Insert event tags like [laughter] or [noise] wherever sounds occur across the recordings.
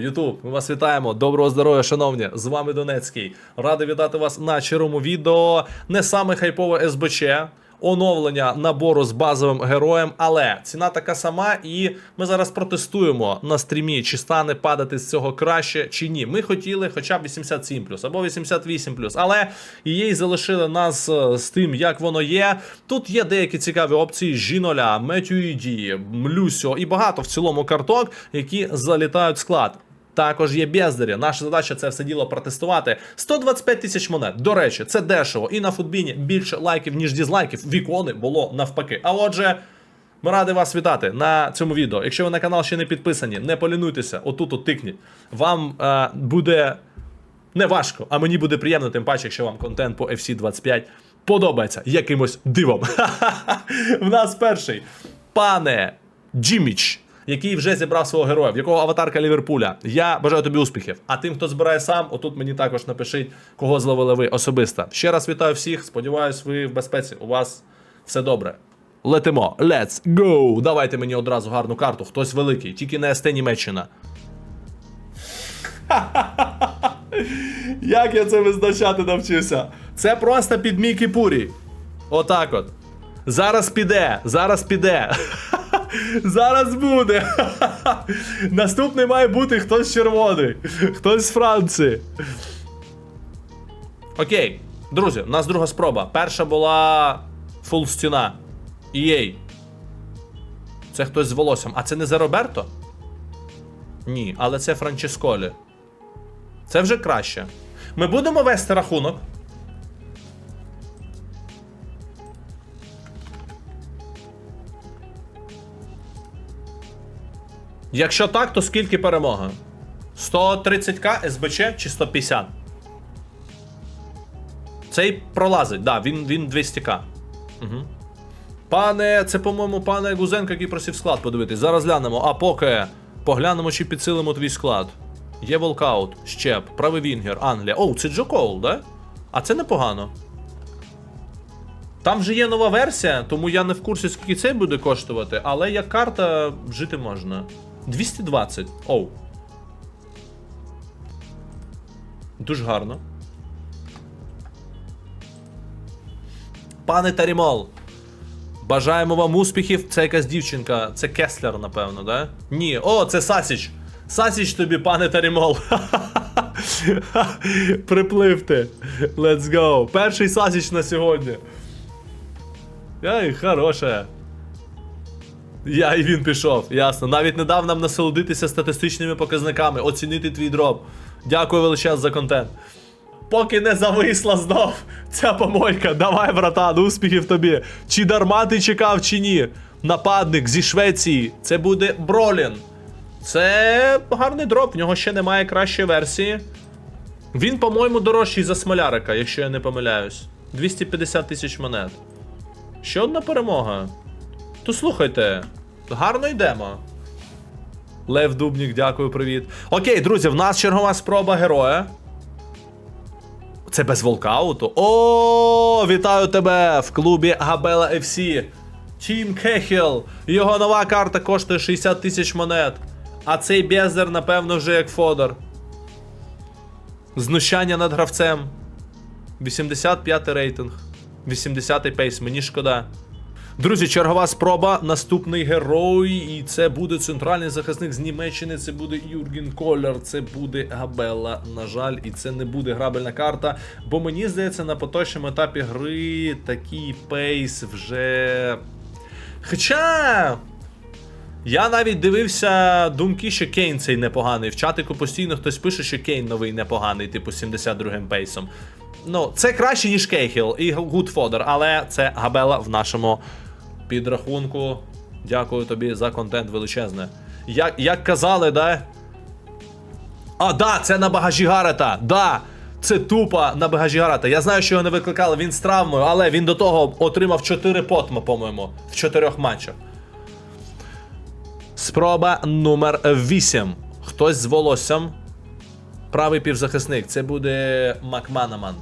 Ютуб, ми вас вітаємо. Доброго здоров'я, шановні! З вами Донецький. Радий вітати вас на черому відео. Не саме хайпове СБЧ. Оновлення набору з базовим героєм, але ціна така сама, і ми зараз протестуємо на стрімі, чи стане падати з цього краще, чи ні. Ми хотіли хоча б 87 або 88 але її залишили нас е, з тим, як воно є. Тут є деякі цікаві опції: Жіноля, Метюїді, Млюсьо і багато в цілому карток, які залітають в склад. Також є бездарі. Наша задача це все діло протестувати. 125 тисяч монет. До речі, це дешево. І на футбіні більше лайків, ніж дізлайків. Вікони було навпаки. А отже. Ми раді вас вітати на цьому відео. Якщо ви на канал ще не підписані, не полінуйтеся, отут от тикніть. Вам е, буде не важко, а мені буде приємно, тим паче, якщо вам контент по FC25 подобається якимось дивом. [laughs] В нас перший пане Джіміч, який вже зібрав свого героя, в якого аватарка Ліверпуля. Я бажаю тобі успіхів. А тим, хто збирає сам, отут мені також напишіть, кого зловили ви особисто. Ще раз вітаю всіх. Сподіваюсь, ви в безпеці. У вас все добре. Летимо. Let's go! Давайте мені одразу гарну карту. Хтось великий, тільки не СТ Німеччина. [laughs] Як я це визначати навчився? Це просто під мій кіпурі. Отак от. Зараз піде, зараз піде. [laughs] Зараз буде. [laughs] Наступний має бути хтось червоний, хтось з Франції. Окей, друзі, у нас друга спроба. Перша була фул стіна. EA. Це хтось з волоссям. А це не за Роберто? Ні, але це Франческолі. Це вже краще. Ми будемо вести рахунок. Якщо так, то скільки перемога? 130к СБЧ чи 150? Цей пролазить, да, він, він 200к. Угу. Пане, це, по-моєму, пане Гузенко, який просив склад подивитись. Зараз глянемо. А поки поглянемо, чи підсилимо твій склад. Є волкаут, щеп, правий Вінгер, Англія. Оу, це Джо Коул, да? А це непогано. Там вже є нова версія, тому я не в курсі, скільки цей буде коштувати, але як карта жити можна. 220. Оу. Дуже гарно. Пане Тарімол. Бажаємо вам успіхів. Це якась дівчинка. Це Кеслер, напевно, да? Ні. О, це Сасіч. Сасіч тобі, пане Тарімол. [laughs] Припливте. Let's go. Перший Сасіч на сьогодні. Ай, хороше. Я і він пішов, ясно. Навіть не дав нам насолодитися статистичними показниками, оцінити твій дроп. Дякую величез за контент. Поки не зависла знов ця помойка. Давай, братан, успіхів тобі. Чи дарма ти чекав, чи ні? Нападник зі Швеції. Це буде Бролін. Це гарний дроп, в нього ще немає кращої версії. Він, по-моєму, дорожчий за смолярика, якщо я не помиляюсь. 250 тисяч монет. Ще одна перемога. То слухайте, гарно йдемо. Лев Дубнік, дякую, привіт. Окей, друзі, в нас чергова спроба героя. Це без волкауту. О, вітаю тебе в клубі Габела FC. Тім Кехіл. Його нова карта коштує 60 тисяч монет. А цей безер, напевно, вже як Фодор. Знущання над гравцем. 85 рейтинг. 80 пейс, мені шкода. Друзі, чергова спроба. Наступний герой. І це буде центральний захисник з Німеччини. Це буде Юрген Колер, це буде Габела. На жаль, і це не буде грабельна карта. Бо мені здається, на поточному етапі гри такий пейс вже. Хоча. Я навіть дивився думки, що Кейн цей непоганий. В чатику постійно хтось пише, що Кейн новий непоганий, типу 72-м пейсом. Ну, це краще, ніж Кейхіл і Гудфодер, але це Габела в нашому підрахунку. Дякую тобі за контент величезне. Як, як казали, да? А, да, це на багажі Гарета. Да. Це тупо на багажі Гарета. Я знаю, що його не викликали, він з травмою, але він до того отримав 4 потма, по-моєму, в 4 матчах. Спроба номер 8. Хтось з волоссям. Правий півзахисник. Це буде Макманаман.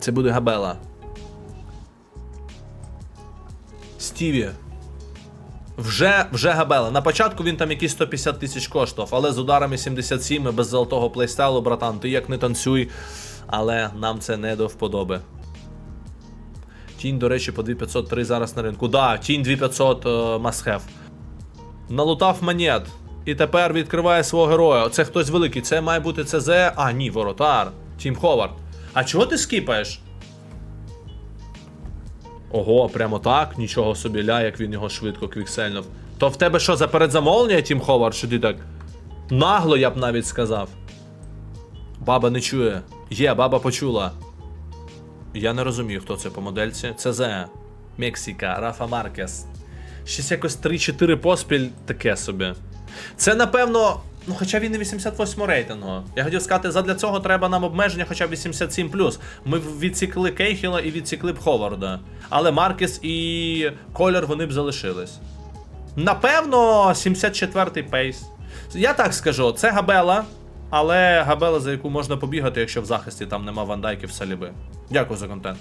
Це буде Габела. Стіві. Вже, вже габела. На початку він там якісь 150 тисяч коштував, але з ударами 77 без золотого плейстайлу, братан, ти як не танцюй. Але нам це не до вподоби. Тінь, до речі, по 2503 зараз на ринку. Да, тінь 2500 е, must have. Налутав монет. І тепер відкриває свого героя. Це хтось великий. Це має бути ЦЗ. А, ні, воротар. Тім Ховард. А чого ти скіпаєш? Ого, прямо так, нічого собі ля, як він його швидко квіксельнув. То в тебе що за передзамовлення, Тім Ховард, що ти так нагло, я б навіть сказав. Баба не чує. Є, баба почула. Я не розумію, хто це по модельці. ЦЗ. Мексика, Рафа Маркес. Щось якось 3-4 поспіль таке собі. Це напевно. Ну, хоча він і 88 рейтингу. Я хотів сказати, задля цього треба нам обмеження хоча б 87 Ми відсікли Кейхіла і відсікли б Ховарда. Але Маркес і Колер вони б залишились. Напевно, 74-й пейс. Я так скажу, це Габела, але Габела, за яку можна побігати, якщо в захисті там нема вандайків саліби. Дякую за контент.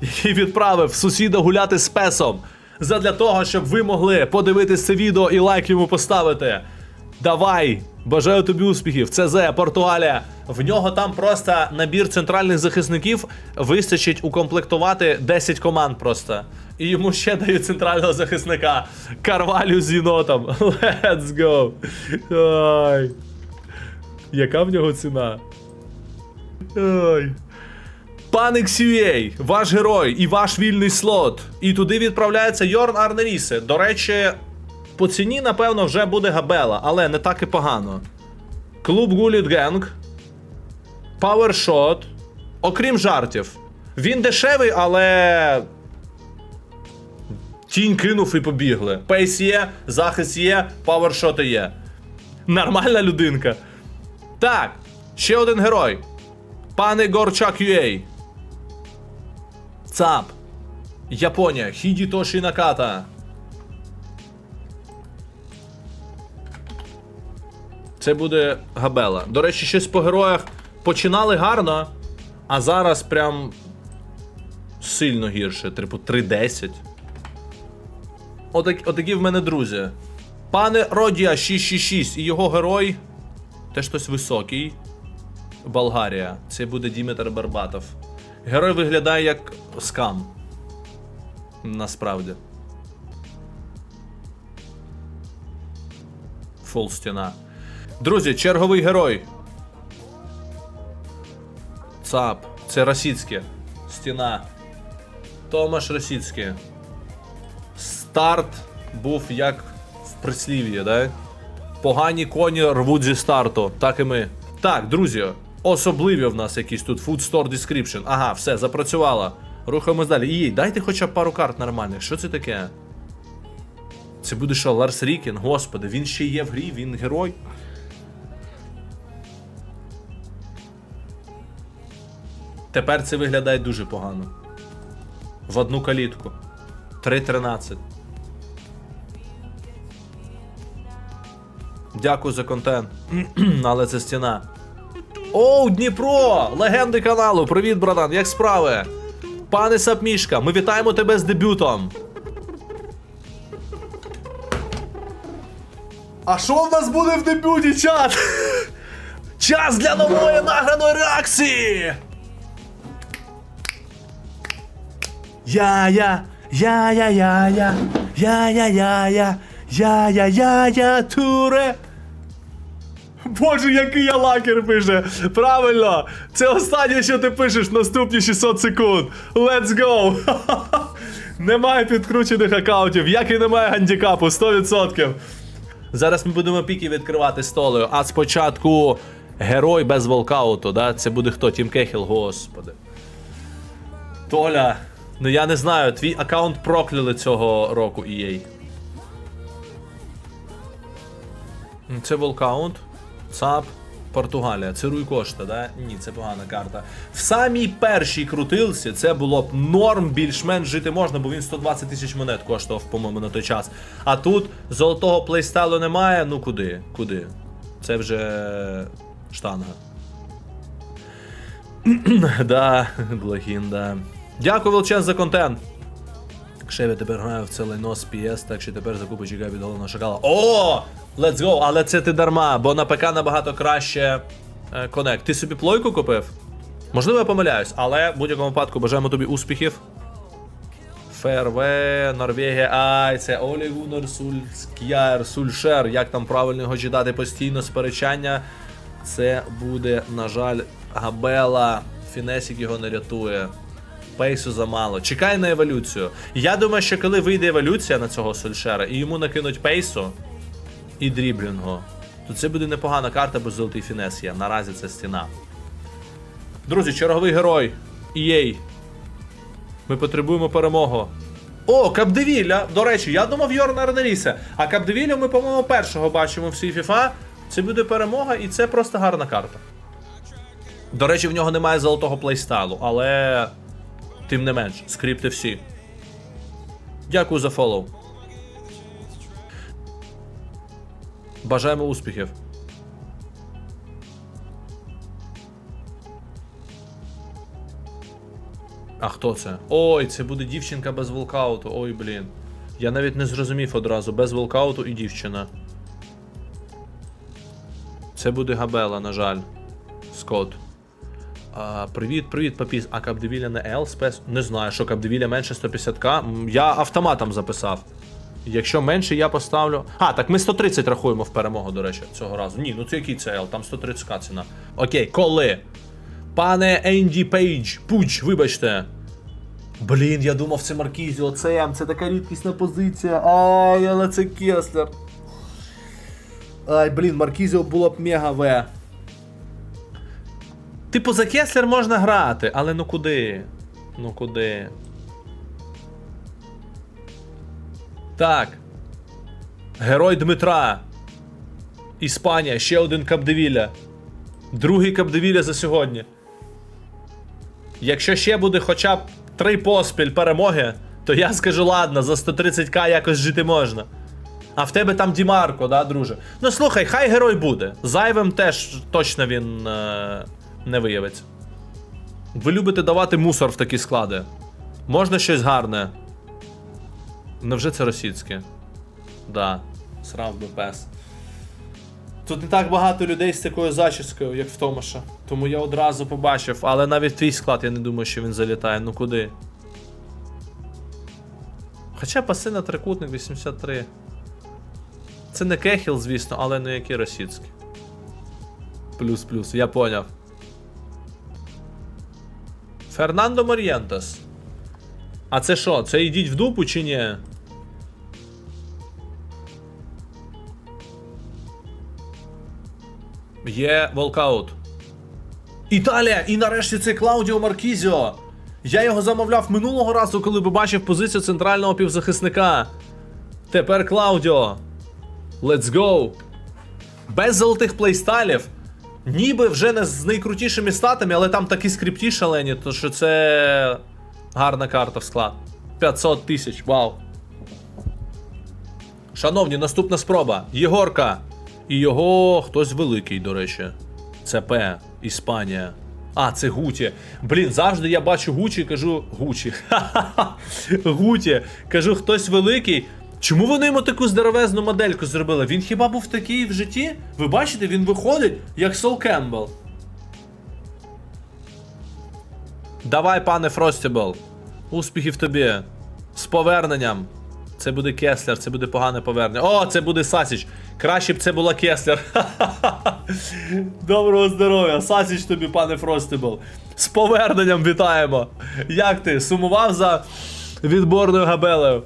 Який відправив сусіда гуляти з песом. Задля того, щоб ви могли подивитись це відео і лайк йому поставити. Давай! Бажаю тобі успіхів. ЦЗ, Португалія. В нього там просто набір центральних захисників вистачить укомплектувати 10 команд просто. І йому ще дають центрального захисника. Карвалю з єнотом. [laughs] Let's go. Ай. Яка в нього ціна? Ой. Пан XUA, ваш герой і ваш вільний слот. І туди відправляється Йорн Арнерісе. До речі, по ціні, напевно, вже буде Габела, але не так і погано. Клуб Гуліт Генг. Пауершот. Окрім жартів. Він дешевий, але. Тінь кинув і побігли. Пейс є, захист є, пауершоти є. Нормальна людинка. Так, ще один герой. Пане Горчак UA. ЦАП. Японія. Хідітоші Наката. Це буде Габела. До речі, щось по героях починали гарно, а зараз прям сильно гірше. Типу 3.10. Отак, отакі в мене друзі. Пане Родія 666 і його герой. Теж хтось високий. Болгарія. Це буде Дімітр Барбатов. Герой виглядає як скам. Насправді. Фул стіна. Друзі, черговий герой. ЦАП. Це Російське. Стіна. Томаш Російський. Старт був як в прислів'ї, да? Погані коні рвуть зі старту. Так і ми. Так, друзі, особливі в нас якісь тут Food Store Description. Ага, все, запрацювало. Рухаємось далі. Їй, дайте хоча б пару карт нормальних. Що це таке? Це буде що, Ларс Рікін? Господи, він ще є в грі, він герой. Тепер це виглядає дуже погано. В одну калітку. 3.13. Дякую за контент. [clears throat] Але це стіна. Оу, Дніпро! Легенди каналу! Привіт, братан! Як справи? Пане Сапмішка, ми вітаємо тебе з дебютом. А що в нас буде в дебюті, чат? [laughs] Час для нової награної реакції! Я-я, я-я-я-я, я-я-я-я, я-я-я-я, туре. Боже, який я лакер пише. Правильно, це останнє, що ти пишеш наступні 600 секунд. Let's go! Немає підкручених аккаунтів, як і немає гандікапу, 100%. Зараз ми будемо піки відкривати столею, а спочатку герой без волкауту, да? Це буде хто? Тім Кехіл, господи. Толя, ну я не знаю, твій аккаунт прокляли цього року EA. Це волкаунт. ЦАП. Португалія. Це Руй Кошта, да? Ні, це погана карта. В самій першій крутилці це було б норм, більш-менш жити можна, бо він 120 тисяч монет коштував, по-моєму, на той час. А тут золотого плейстайлу немає. Ну куди? Куди? Це вже штанга. [clears throat] да, Благін, да. Дякую величезно за контент. Кшеві тепер грає в це лайно з PS, так що тепер закупи чекає від шакала. О! Let's go! Але це ти дарма, бо на ПК набагато краще е, конект. Ти собі плойку купив? Можливо, я помиляюсь, але в будь-якому випадку бажаємо тобі успіхів. Ферве, Норвегія, ай, це Олі Гуннер Сульскяр, Сульшер, як там правильно його читати постійно сперечання. Це буде, на жаль, Габела. Фінесік його не рятує. Пейсу замало. Чекай на еволюцію. Я думаю, що коли вийде еволюція на цього Сульшера і йому накинуть пейсу і дріблінгу, то це буде непогана карта, бо золотий фінес є. Наразі це стіна. Друзі, черговий герой. EA. Ми потребуємо перемогу. О, Капдевілля! До речі, я думав Йорна Арнеріса. А Капдевілля ми, по-моєму, першого бачимо в всій FIFA. Це буде перемога, і це просто гарна карта. До речі, в нього немає золотого плейстайлу, але. Тим не менш, скрипти всі. Дякую за фоллоу. Бажаємо успіхів. А хто це? Ой, це буде дівчинка без волкауту. Ой, блін. Я навіть не зрозумів одразу. Без волкауту і дівчина. Це буде Габела, на жаль. Скот. А, привіт, привіт, папіс. А Капдевіля не L спец? Не знаю, що Капдевіля менше 150к. Я автоматом записав. Якщо менше, я поставлю. А, так ми 130 рахуємо в перемогу, до речі, цього разу. Ні, ну це який це L? Там 130к ціна. Окей, коли? Пане Енді Пейдж, Пуч, вибачте. Блін, я думав, це Маркізіо, це М, це така рідкісна позиція. Ай, але це Кеслер. Ай, блін, Маркізіо було б мега В. Типу, за Кеслер можна грати, але ну куди? Ну куди? Так. Герой Дмитра. Іспанія, ще один Капдевіля. Другий Капдевіля за сьогодні. Якщо ще буде хоча б три поспіль перемоги, то я скажу, ладно, за 130к якось жити можна. А в тебе там Дімарко, да, друже? Ну слухай, хай герой буде. Зайвим теж точно він е- не виявиться. Ви любите давати мусор в такі склади. Можна щось гарне. Невже це російське? Да, срав би пес. Тут не так багато людей з такою зачіскою, як в Томаша. Тому я одразу побачив, але навіть твій склад я не думаю, що він залітає. Ну куди? Хоча паси на трикутник 83. Це не кехіл, звісно, але ну які російські. Плюс-плюс, я поняв. Фернандо Мор'єнтес. А це що? Це йдіть в дупу чи ні? Є волкаут. Італія! І нарешті це Клаудіо Маркізіо. Я його замовляв минулого разу, коли побачив позицію центрального півзахисника. Тепер Клаудіо. Let's go! Без золотих плейстайлів. Ніби вже не з найкрутішими статами, але там такі скрипті шалені, то що це гарна карта в склад. 500 тисяч, вау. Шановні, наступна спроба. Єгорка. І його хтось великий, до речі. Це П, Іспанія. А, це Гуті. Блін, завжди я бачу Гучі і кажу Гучі. [laughs] Гуті. Кажу, хтось великий. Чому вони йому таку здоровезну модельку зробили? Він хіба був такий в житті? Ви бачите, він виходить як Сол Кембл. Давай, пане Фростібл. Успіхів тобі. З поверненням. Це буде Кеслер, це буде погане повернення. О, це буде Сасіч. Краще б це була Кеслер. [laughs] Доброго здоров'я, Сасіч тобі, пане Фростібл. З поверненням вітаємо. Як ти? Сумував за відборною габелею?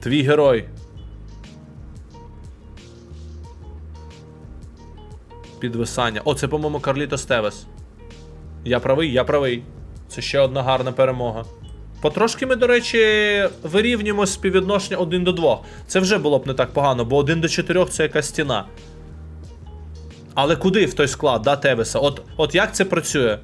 Твій герой. Підвисання. О, це, по-моєму, Карліто Стевес. Я правий, я правий. Це ще одна гарна перемога. Потрошки ми, до речі, вирівнюємо співвідношення 1 до 2. Це вже було б не так погано, бо 1 до 4 це якась стіна. Але куди в той склад, да, Тевеса? От, от як це працює?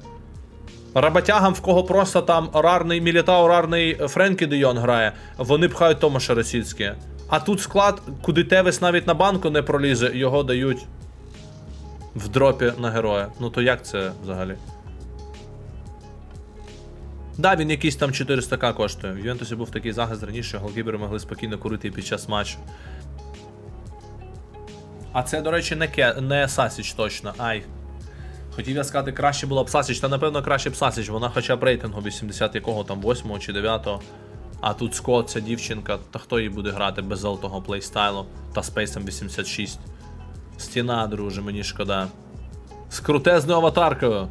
Работягам, в кого просто там рарний Мілітау, рарний Френкі Де Йон грає, вони пхають Томаша Російське. А тут склад, куди Тевес навіть на банку не пролізе, його дають в дропі на героя. Ну то як це взагалі? Да, він якийсь там 400к коштує. В Ювентусі був такий захист раніше, голкіпери могли спокійно курити під час матчу. А це, до речі, не, не Сасіч точно. Ай. Хотів я сказати, краще було б Сасіч, та напевно краще б Сасіч, вона хоча б рейтингу 80 якого там 8 чи 9. А тут Скот, ця дівчинка, та хто їй буде грати без золотого плейстайлу та з пейсом 86. Стіна, друже, мені шкода. З крутезною аватаркою.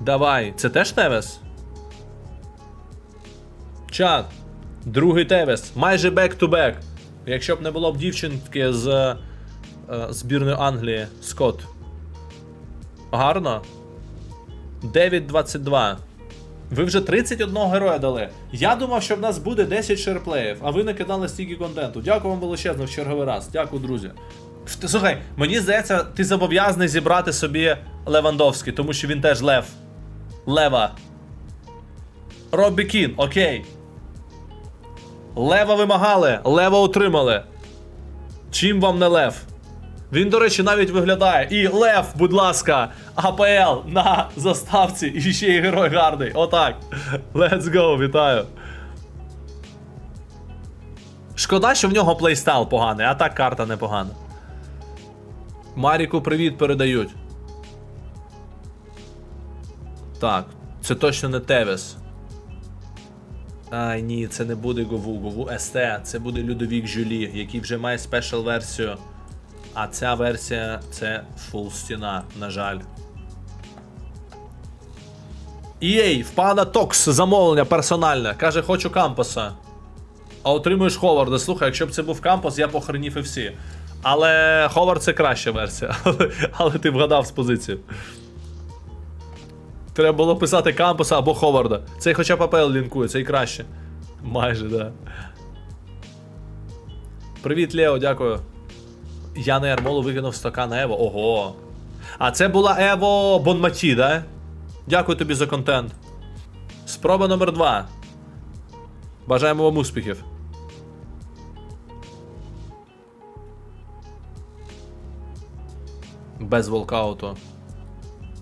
Давай, це теж Тевес? Чат. Другий Тевес. Майже бек-ту-бек. Якщо б не було б дівчинки з е, збірної Англії, Скотт. Гарно. 9-22. Ви вже 31 героя дали. Я думав, що в нас буде 10 шерплеїв, а ви накидали стільки контенту. Дякую вам величезно в черговий раз. Дякую, друзі. Слухай, мені здається, ти зобов'язаний зібрати собі Левандовський, тому що він теж лев. Лева. Робі Кін, окей. Лева вимагали, лева отримали. Чим вам не лев? Він, до речі, навіть виглядає. І Лев, будь ласка, АПЛ на заставці і ще й герой гарний. Отак. Let's go, вітаю. Шкода, що в нього плейстайл поганий, а так карта непогана. Маріку привіт передають. Так, це точно не Тевес. Ай, ні, це не буде Гову, Гову СТ, це буде Людовік Жюлі, який вже має спешл версію. А ця версія це фул стіна, на жаль. EA, в пана Токс замовлення персональне. Каже, хочу кампуса. А отримуєш Ховарда. Слухай, якщо б це був кампус, я б охренів і всі. Але Ховард це краща версія. [laughs] Але, ти вгадав з позицію. Треба було писати кампуса або Ховарда. Цей хоча б АПЛ лінкує, цей краще. Майже, да. Привіт, Лео, дякую. Я на Ермолу викинув стакан Ево. Ого. А це була Ево Бонматі, да? Дякую тобі за контент. Спроба номер 2 Бажаємо вам успіхів. Без волкауту.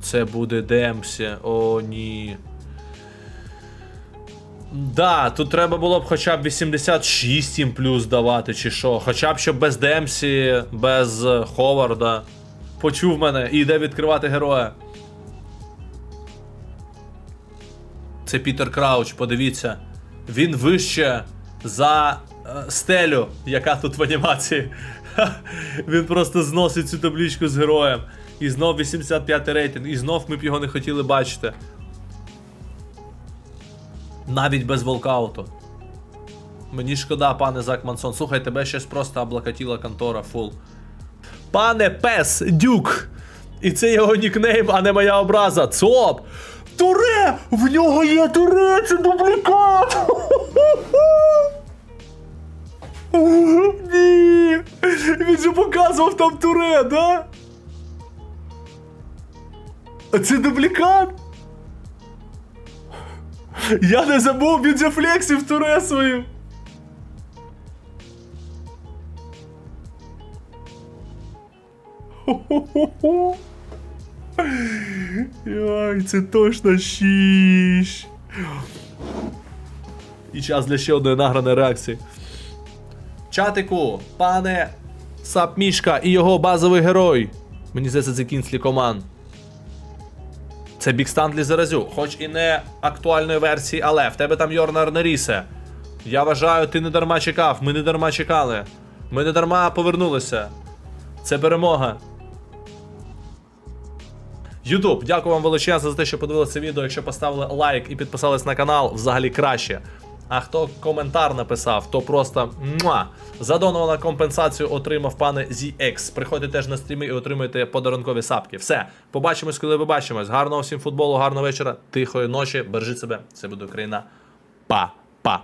Це буде Демсі. О, ні. Да, тут треба було б хоча б 86 їм плюс давати, чи що. Хоча б щоб без Демсі, без е, Ховарда. Почув мене і йде відкривати героя. Це Пітер Крауч, подивіться. Він вище за е, стелю, яка тут в анімації. [laughs] Він просто зносить цю табличку з героєм. І знов 85 рейтинг, і знов ми б його не хотіли бачити. Навіть без волкауту. Мені шкода, пане Зак Мансон. Слухай, тебе щось просто облакатіла контора, фул. Пане Пес Дюк! І це його нікнейм, а не моя образа. ЦОП! Туре! В нього є туре! Це дублікат! Ні! Він же показував там туре, да? А Це дублікат? Я не забув, він же туре свою. Хо-хо-хо-хо. Яй, це точно щіш. І час для ще одної награної реакції. Чатику, пане Сапмішка і його базовий герой. Мені здається, це Кінслі Коман. Це Бік Стандлі Заразю, хоч і не актуальної версії, але в тебе там Йорнар Нарісе. Я вважаю, ти не дарма чекав, ми не дарма чекали. Ми не дарма повернулися. Це перемога. Ютуб, дякую вам величезно за те, що подивилися відео. Якщо поставили лайк і підписались на канал, взагалі краще. А хто коментар написав, то просто муа, задонувала компенсацію отримав пане ZX. Приходьте теж на стріми і отримуйте подарункові сапки. Все, побачимось, коли побачимось. Гарного всім футболу, гарного вечора, тихої ночі. Бережіть себе. Це буде Україна. Па-па.